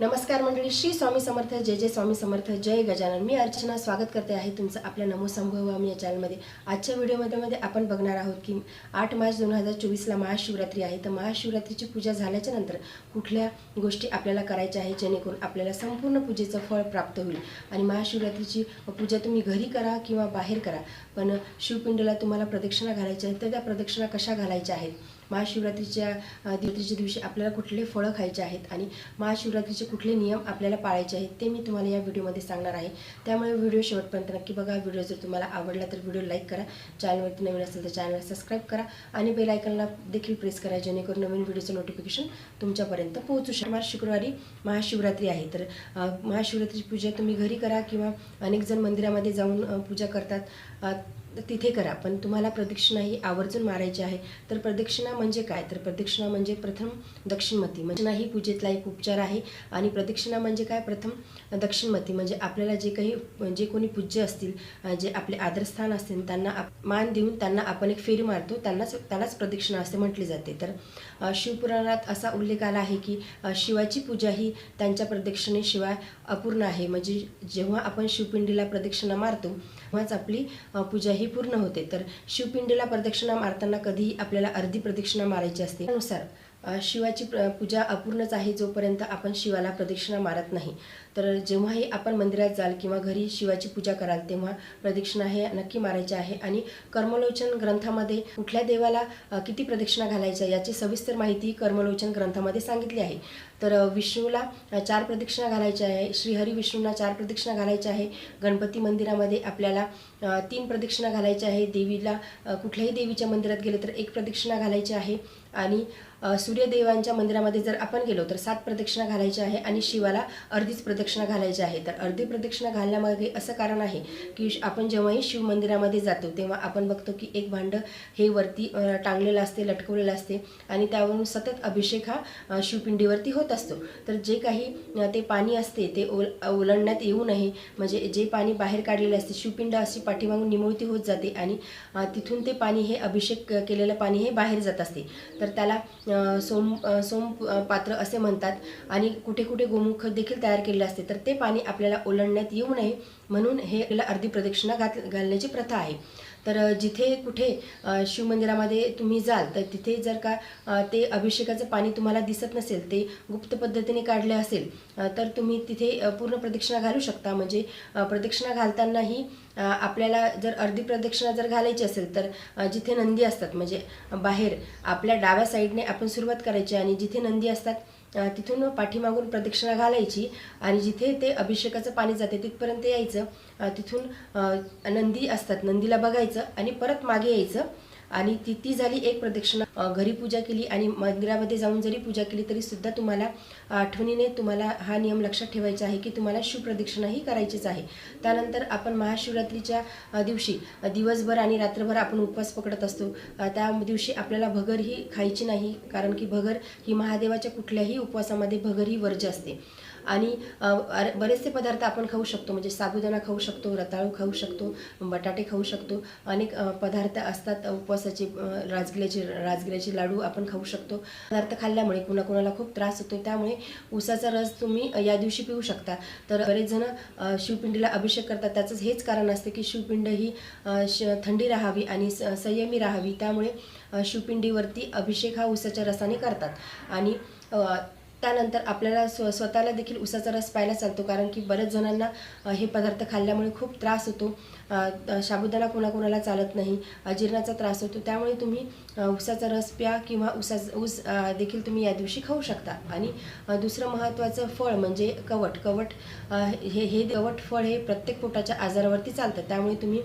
नमस्कार मंडळी श्री स्वामी समर्थ जय जय स्वामी समर्थ जय गजानन. मी अर्चना स्वागत करते आहे तुमचं आपल्या नमो संभव या चॅनलमध्ये आजच्या व्हिडिओमध्ये मध्ये आपण बघणार आहोत की आठ मार्च दोन हजार चोवीसला महाशिवरात्री आहे. तर महाशिवरात्रीची पूजा झाल्याच्यानंतर कुठल्या गोष्टी आपल्याला करायच्या आहे जेणेकरून आपल्याला संपूर्ण पूजेचं फळ प्राप्त होईल? आणि महाशिवरात्रीची पूजा तुम्ही घरी करा किंवा बाहेर करा पण शिवपिंडला तुम्हाला प्रदक्षिणा घालायची आहे तर त्या प्रदक्षिणा कशा घालायच्या आहेत? महाशिवरात्रीच्या अ, दिवशीच्या दिवशी आपल्याला कुठले फळं खायचे आहेत आणि महाशिवरात्रीचे कुठले नियम आपल्याला पाळायचे आहेत ते मी तुम्हाला या व्हिडिओमध्ये सांगणार आहे. त्यामुळे व्हिडिओ शेवटपर्यंत नक्की बघा. व्हिडिओ जर तुम्हाला आवडला तर व्हिडिओ लाईक करा. चॅनलवरती नवीन असेल तर चॅनलला सबस्क्राईब करा आणि बेल आयकनला देखील प्रेस करा जेणेकरून नवीन व्हिडिओचं नोटिफिकेशन तुमच्यापर्यंत पोहोचू शकणार मार्च शुक्रवारी महाशिवरात्री आहे. तर महाशिवरात्रीची पूजा तुम्ही घरी करा किंवा अनेक जण मंदिरामध्ये जाऊन पूजा करतात. तिथे करा. पण तुम्हाला प्रदक्षिणा ही आवर्जून मारायची आहे. तर प्रदक्षिणा म्हणजे काय? तर प्रदक्षिणा म्हणजे प्रथम दक्षिणमती. म्हणजे ही पूजेतला एक उपचार आहे. आणि प्रदक्षिणा म्हणजे काय? प्रथम दक्षिणमती. म्हणजे आपल्याला जे काही जे कोणी पूज्य असतील जे आपले आदरस्थान असतील त्यांना मान देऊन त्यांना आपण एक फेरी मारतो. त्यांनाच त्यालाच प्रदक्षिणा असे म्हटले जाते. तर शिवपुराणात असा उल्लेख आला आहे की शिवाची पूजा ही त्यांच्या प्रदक्षिणेशिवाय अपूर्ण आहे. म्हणजे जेव्हा आपण शिवपिंडीला प्रदक्षिणा मारतो तेव्हाच आपली पूजा ही पूर्ण होते. तर शिवपिंडीला प्रदक्षिणा मारताना कधीही आपल्याला अर्धी प्रदक्षिणा मारायची असते. त्यानुसार शिवाची प्र पूजा अपूर्णच आहे जोपर्यंत आपण शिवाला प्रदक्षिणा मारत नाही. तर जेव्हाही आपण मंदिरात जाल किंवा घरी शिवाची पूजा कराल तेव्हा प्रदक्षिणा हे नक्की मारायचे आहे. आणि कर्मलोचन ग्रंथामध्ये कुठल्या देवाला किती प्रदक्षिणा घालायच्या याची सविस्तर माहिती कर्मलोचन ग्रंथामध्ये सांगितली आहे. तर विष्णूला चार प्रदक्षिणा घालायच्या आहे. श्रीहरी विष्णूंना चार प्रदक्षिणा घालायच्या आहे. गणपती मंदिरामध्ये आपल्याला तीन प्रदक्षिणा घालायच्या आहे. देवीला कुठल्याही देवीच्या मंदिरात गेलं तर एक प्रदक्षिणा घालायची आहे. आणि सूर्यदेवांच्या मंदिरामध्ये जर आपण गेलो तर सात प्रदक्षिणा घालायच्या आहे आणि शिवाला अर्धीच प्रदक्षिणा घालायची आहे. तर अर्धी प्रदक्षिणा घालण्यामागे असं कारण आहे की श- आपण जेव्हाही शिव मंदिरामध्ये जातो तेव्हा आपण बघतो की एक भांडं हे वरती टांगलेलं असते लटकवलेलं असते आणि त्यावरून सतत अभिषेक हा शिवपिंडीवरती होत असतो. तर जे काही ते पाणी असते ते ओल ओलांडण्यात येऊ नये. म्हणजे जे पाणी बाहेर काढलेले असते शिवपिंड अशी पाठीमागून निमुळती होत जाते आणि तिथून ते पाणी हे अभिषेक केलेलं पाणी हे बाहेर जात असते. तर त्याला सोम सोम पात्र असे म्हणतात आणि कुठे कुठे गोमुख देखील तयार केलेले असते. तर ते पाणी आपल्याला ओलांडण्यात येऊ नये म्हणून हे आपल्याला अर्धी प्रदक्षिणा घात घालण्याची प्रथा आहे. तर जिथे कुठे शिवमंदिरामध्ये तुम्ही जाल तर तिथे जर का ते अभिषेकाचं पाणी तुम्हाला दिसत नसेल ते गुप्त पद्धतीने काढले असेल तर तुम्ही तिथे पूर्ण प्रदक्षिणा घालू शकता. म्हणजे प्रदक्षिणा घालतानाही आपल्याला जर अर्धी प्रदक्षिणा जर घालायची असेल तर जिथे नंदी असतात म्हणजे बाहेर आपल्या डाव्या साईडने आपण सुरुवात करायची आणि जिथे नंदी असतात तिथून पाठीमागून प्रदक्षिणा घालायची आणि जिथे ते अभिषेकाचं पाणी जाते तिथपर्यंत यायचं. तिथून नंदी असतात. नंदीला बघायचं आणि परत मागे यायचं. आणि ती ती झाली एक प्रदक्षिणा. घरी पूजा केली आणि मंदिरामध्ये जाऊन जरी पूजा केली तरी सुद्धा तुम्हाला आठवणीने तुम्हाला हा नियम लक्षात ठेवायचा आहे की तुम्हाला शिवप्रदक्षिणा ही करायचीच आहे. त्यानंतर आपण महाशिवरात्रीच्या दिवशी दिवसभर आणि रात्रभर आपण उपवास पकडत असतो. त्या दिवशी आपल्याला भगर ही खायची नाही कारण की भगर ही महादेवाच्या कुठल्याही उपवासामध्ये भगर ही वर्ज्य असते. आणि बरेचसे पदार्थ आपण खाऊ शकतो म्हणजे साबुदाणा खाऊ शकतो रताळू खाऊ शकतो बटाटे खाऊ शकतो. अनेक पदार्थ असतात उपवासाचे राजगिऱ्याचे राजगिऱ्याचे लाडू आपण खाऊ शकतो. पदार्थ खाल्ल्यामुळे कुणाकुणाला खूप त्रास होतो. त्यामुळे उसाचा रस तुम्ही या दिवशी पिऊ शकता. तर बरेच जण शिवपिंडीला अभिषेक करतात. त्याचंच हेच कारण असते की शिवपिंड ही श थंडी राहावी आणि स- संयमी राहावी. त्यामुळे शिवपिंडीवरती अभिषेक हा उसाच्या रसाने करतात. आणि त्यानंतर आपल्याला स्व स्वतःला देखील उसाचा रस प्यायला चालतो. कारण की बऱ्याच जणांना हे पदार्थ खाल्ल्यामुळे खूप त्रास होतो. अ, साबुदाणा कोणाकोणाला चालत नाही. अजीर्णाचा त्रास होतो. त्यामुळे तुम्ही ऊसाचा उसाचा रस प्या किंवा उसाच ऊस देखील तुम्ही या दिवशी खाऊ शकता. आणि दुसरं महत्त्वाचं फळ म्हणजे कवट. कवट हे हे कवट फळ हे प्रत्येक पोटाच्या आजारावरती चालतं. त्यामुळे तुम्ही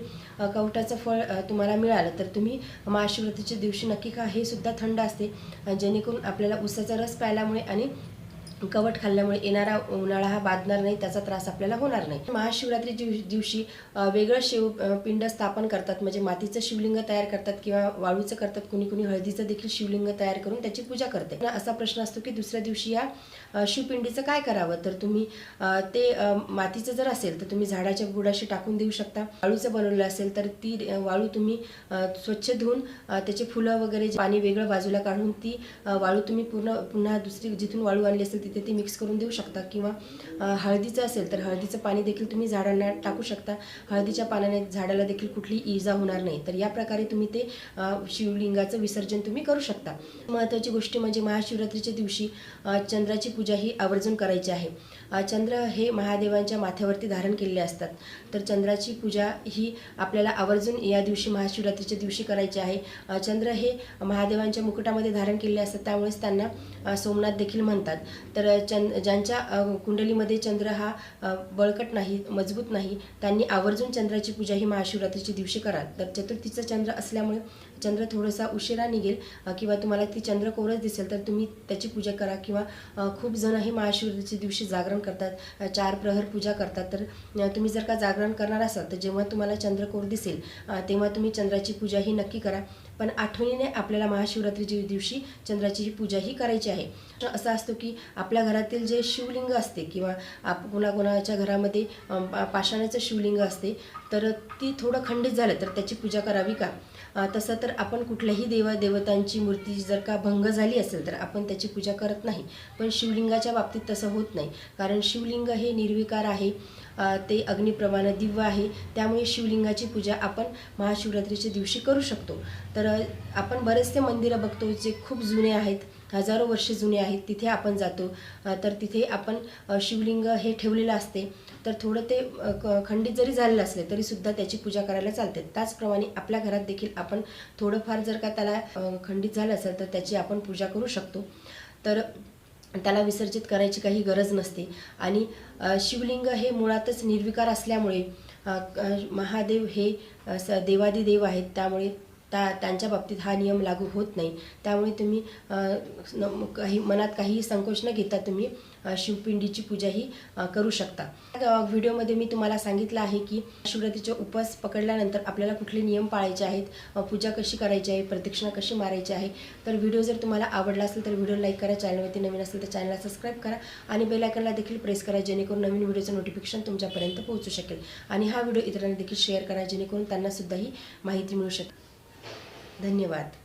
कवटाचं फळ तुम्हाला मिळालं तर तुम्ही महाशिवरात्रीच्या दिवशी नक्की खा. हे सुद्धा थंड असते. जेणेकरून आपल्याला उसाचा रस प्यायल्यामुळे आणि कवट खाल्ल्यामुळे येणारा उन्हाळा हा बाधणार नाही त्याचा त्रास आपल्याला होणार नाही. महाशिवरात्री दिवशी वेगळं शिव पिंड स्थापन करतात. म्हणजे मातीचं शिवलिंग तयार करतात किंवा वाळूचं करतात. कुणी कुणी हळदीचं देखील शिवलिंग तयार करून त्याची पूजा करते. पण असा प्रश्न असतो की दुसऱ्या दिवशी या शिवपिंडीचं काय करावं? तर तुम्ही ते मातीचं जर असेल तर तुम्ही झाडाच्या बुडाशी टाकून देऊ शकता. वाळूचं बनवलं असेल तर ती वाळू तुम्ही स्वच्छ धुवून त्याचे फुलं वगैरे जे पाणी वेगळं बाजूला काढून ती वाळू तुम्ही पूर्ण पुन्हा दुसरी जिथून वाळू आणली असेल तिथे तिथे ते मिक्स करून देऊ शकता. किंवा हळदीचं असेल तर हळदीचं पाणी देखील तुम्ही झाडांना टाकू शकता. हळदीच्या पाण्याने झाडाला देखील कुठली इजा होणार नाही. तर या प्रकारे तुम्ही ते शिवलिंगाचं विसर्जन तुम्ही करू शकता. महत्त्वाची गोष्ट म्हणजे महाशिवरात्रीच्या दिवशी चंद्राची पूजा ही आवर्जून करायची आहे. चंद्र हे महादेवांच्या माथ्यावरती धारण केलेले असतात. तर चंद्राची पूजा ही आपल्याला आवर्जून या दिवशी महाशिवरात्रीच्या दिवशी करायची आहे. चंद्र हे महादेवांच्या मुकुटामध्ये धारण केलेले असतात. त्यामुळेच त्यांना सोमनाथ देखील म्हणतात. तर चंद ज्यांच्या कुंडलीमध्ये चंद्र हा बळकट नाही मजबूत नाही त्यांनी आवर्जून चंद्राची पूजा ही महाशिवरात्रीच्या दिवशी करा तर चतुर्थीचा चंद्र असल्यामुळे चंद्र थोडासा उशिरा निघेल किंवा तुम्हाला ती चंद्रकोरच दिसेल तर तुम्ही त्याची पूजा करा किंवा खूप जण हे महाशिवरात्रीच्या दिवशी जागरण करतात चार प्रहर पूजा करतात. तर तुम्ही जर का जागरण करणार असाल तर जेव्हा तुम्हाला चंद्रकोर दिसेल तेव्हा तुम्ही चंद्राची पूजा ही नक्की करा. पण आठवणीने आपल्याला महाशिवरात्रीच्या दिवशी चंद्राची ही पूजा ही करायची आहे. असा असतो की आपल्या घरातील जे शिवलिंग असते किंवा आप कोणाकोणाच्या घरामध्ये पा- पाषाणाचं शिवलिंग असते तर ती थोडं खंडित झालं तर त्याची पूजा करावी का? तसं तर आपण कुठल्याही देवा देवतांची मूर्ती जर का भंग झाली असेल तर आपण त्याची पूजा करत नाही. पण शिवलिंगाच्या बाबतीत तसं होत नाही. कारण शिवलिंग हे निर्विकार आहे. ते अग्निप्रमाणे दिव्य आहे. त्यामुळे शिवलिंगाची पूजा आपण महाशिवरात्रीच्या दिवशी करू शकतो. तर आपण बरेचसे मंदिरं बघतो जे खूप जुने आहेत. हजारो वर्षे जुने आहेत. तिथे आपण जातो. तर तिथे आपण शिवलिंग हे ठेवलेलं असते. तर थोडं ते क- खंडित जरी झालेलं असले तरी सुद्धा त्याची पूजा करायला चालते. त्याचप्रमाणे आपल्या घरात देखील आपण थोडंफार जर का त्याला खंडित झालं असेल तर त्याची आपण पूजा करू शकतो. तर त्याला विसर्जित करायची काही गरज नसते. आणि शिवलिंग हे मुळातच निर्विकार असल्यामुळे महादेव हे स देवादिदेव आहेत. त्यामुळे त्या त्यांच्या बाबतीत हा नियम लागू होत नाही. त्यामुळे तुम्ही काही मनात काहीही संकोच न घेता तुम्ही शिवपिंडीची पूजा ही करू शकता. व्हिडिओमध्ये मी तुम्हाला सांगितलं आहे की शिवरात्रीचे उपवास पकडल्यानंतर आपल्याला कुठले नियम पाळायचे आहेत? पूजा कशी करायची आहे? प्रदक्षिणा कशी मारायची आहे? तर व्हिडिओ जर तुम्हाला आवडला असेल तर व्हिडिओ लाईक करा चॅनलवरती नवीन असेल तर चॅनलला सबस्क्राईब करा आणि बेलायकनला देखील प्रेस करा जेणेकरून नवीन व्हिडिओचं नोटिफिकेशन तुमच्यापर्यंत पोहोचू शकेल. आणि हा व्हिडिओ इतरांना देखील शेअर करा जेणेकरून त्यांनासुद्धा ही माहिती मिळू शकेल. धन्यवाद